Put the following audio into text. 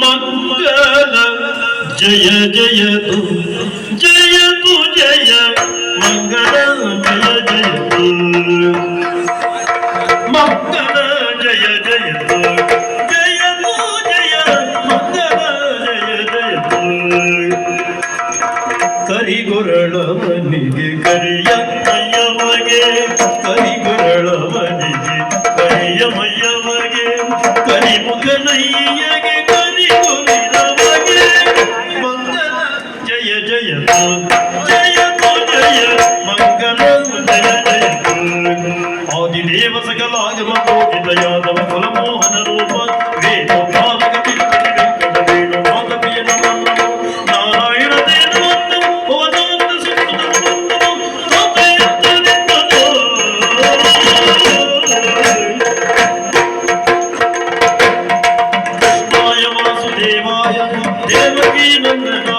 ಮಂಗಲ, ಜಯ ಜಯದು ಜಯದು ಜಯ ಮಂಗಲ, ಜಯ ಜಯದು ಮಂಗಲ, ಜಯ ಜಯದು ಜಯತು ಜಯ ಮಂಗಲ, ಜಯ ಜಯತು ಕರಿಗೊರಳವನಿಗೆ ಕರಿಯ ಮಯ್ಯಮಗೆ ಆದಿದೇವ ಸಕಲಾಗಮ ಪೂಜಿತ ಯಾದವ ಕುಲ ಮೋಹನ ರೂಪ. Devaki Nandana.